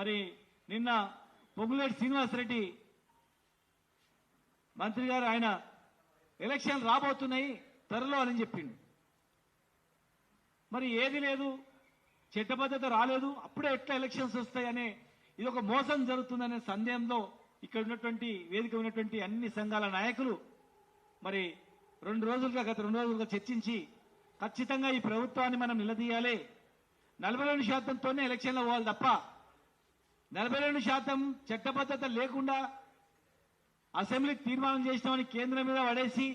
మరి నిన్న పొంగులేటి శ్రీనివాసరెడ్డి మంత్రి గారు ఆయన ఎలక్షన్ రాబోతున్నాయి త్వరలో అని చెప్పిండు. మరి ఏది లేదు చట్టబద్ధత రాలేదు అప్పుడే ఎట్లా ఎలక్షన్స్ వస్తాయనే ఇది ఒక మోసం జరుగుతుందనే సందేహంలో ఇక్కడ ఉన్నటువంటి వేదిక ఉన్నటువంటి అన్ని సంఘాల నాయకులు మరి రెండు రోజులుగా గత రెండు రోజులుగా చర్చించి ఖచ్చితంగా ఈ ప్రభుత్వాన్ని మనం నిలదీయాలి. నలభై రెండు శాతంతోనే ఎలక్షన్లో పోవాలి తప్ప నలభై రెండు శాతం చట్టబద్ధత లేకుండా అసెంబ్లీ తీర్మానం చేసినామని కేంద్రం మీద పడేసి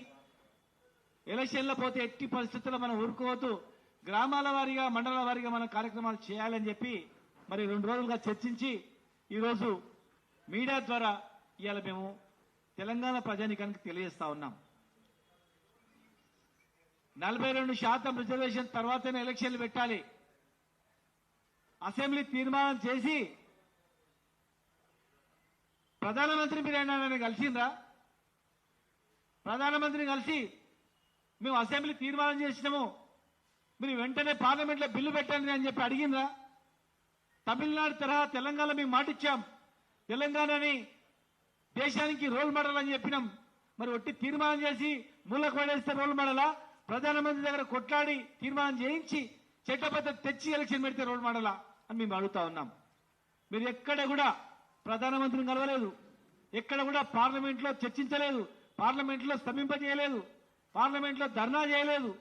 ఎలక్షన్లో పోతే ఎట్టి పరిస్థితుల్లో మనం ఊరుకోవద్దు. గ్రామాల వారీగా మండల వారీగా మనం కార్యక్రమాలు చేయాలని చెప్పి మరి రెండు రోజులుగా చర్చించి ఈరోజు మీడియా ద్వారా ఇవాళ మేము తెలంగాణ ప్రజానికానికి తెలియజేస్తా ఉన్నాం. నలభై రెండు శాతం రిజర్వేషన్ తర్వాతనే ఎలక్షన్లు పెట్టాలి. అసెంబ్లీ తీర్మానం చేసి ప్రధానమంత్రి మీరు ఆయన కలిసిండ్రా? ప్రధానమంత్రిని కలిసి మేము అసెంబ్లీ తీర్మానం చేసినాము. మీరు వెంటనే పార్లమెంట్లో బిల్లు పెట్టండి అని చెప్పి అడిగిండ్రా. తమిళనాడు తరహా తెలంగాణ మేము మాటిచ్చాం. తెలంగాణని దేశానికి రోల్ మోడల్ అని చెప్పినాం. మరి ఒట్టి తీర్మానం చేసి మూలకు పడేస్తే రోల్ మోడలా? ప్రధానమంత్రి దగ్గర కొట్లాడి తీర్మానం చేయించి చట్టబద్ధత తెచ్చి ఎలక్షన్ పెడితే రోల్ మోడలా అని మేము అడుగుతా ఉన్నాం. మీరు ఎక్కడ కూడా ప్రధానమంత్రిని కలవలేదు. ఎక్కడ కూడా పార్లమెంట్లో చర్చించలేదు. పార్లమెంట్లో స్తంభింపజేయలేదు. పార్లమెంట్లో ధర్నా చేయలేదు.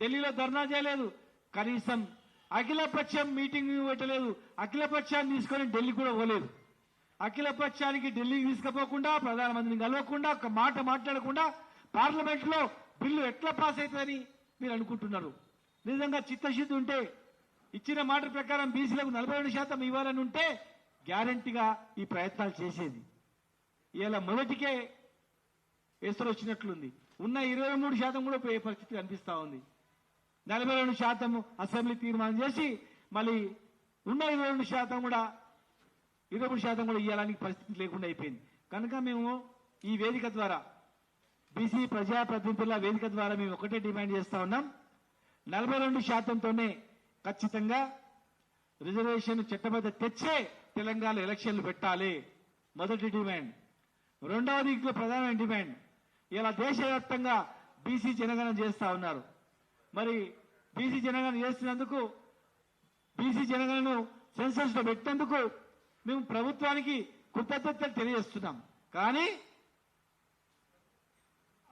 ఢిల్లీలో ధర్నా చేయలేదు. కనీసం అఖిలపక్షం మీటింగ్ పెట్టలేదు. అఖిలపక్షాన్ని తీసుకొని ఢిల్లీ కూడా పోలేదు. అఖిలపక్షానికి ఢిల్లీకి తీసుకుపోకుండా ప్రధానమంత్రిని కలవకుండా ఒక మాట మాట్లాడకుండా పార్లమెంట్లో బిల్లు ఎట్లా పాస్ అవుతుందని మీరు అనుకుంటున్నారు. నిజంగా చిత్తశుద్ధి ఉంటే ఇచ్చిన మాట ప్రకారం బీసీలకు నలభై రెండు శాతం ఇవ్వాలని ఉంటే గ్యారంటీగా ఈ ప్రయత్నాలు చేసేది. ఇలా మొదటికే ఎసరు వచ్చినట్లుంది. ఉన్న ఇరవై మూడు శాతం కూడా పోయే పరిస్థితి కనిపిస్తూ ఉంది. నలభై రెండు శాతం అసెంబ్లీ తీర్మానం చేసి మళ్ళీ ఉన్న ఇరవై రెండు శాతం కూడా ఇరవై మూడు శాతం కూడా ఇవ్వడానికి పరిస్థితి లేకుండా అయిపోయింది. కనుక మేము ఈ వేదిక ద్వారా బీసీ ప్రజాప్రతినిధుల వేదిక ద్వారా మేము ఒకటే డిమాండ్ చేస్తా ఉన్నాం. నలభై రెండు శాతంతోనే ఖచ్చితంగా రిజర్వేషన్ చట్టబద్ధ తెచ్చే తెలంగాణ ఎలక్షన్లు పెట్టాలి. మొదటి డిమాండ్. రెండవది ఇంట్లో ప్రధాన డిమాండ్. ఇలా దేశవ్యాప్తంగా బీసీ జనగణన చేస్తా ఉన్నారు. మరి బీసీ జనగణన చేస్తున్నందుకు బీసీ జనగణను సెన్సస్లో పెట్టినందుకు మేము ప్రభుత్వానికి కృతజ్ఞతలు తెలియజేస్తున్నాం. కానీ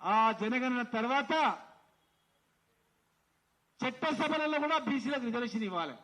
ఆ జనగణన తర్వాత చట్టసభలలో కూడా బీసీలకు రిజర్వేషన్ ఇవ్వాలి.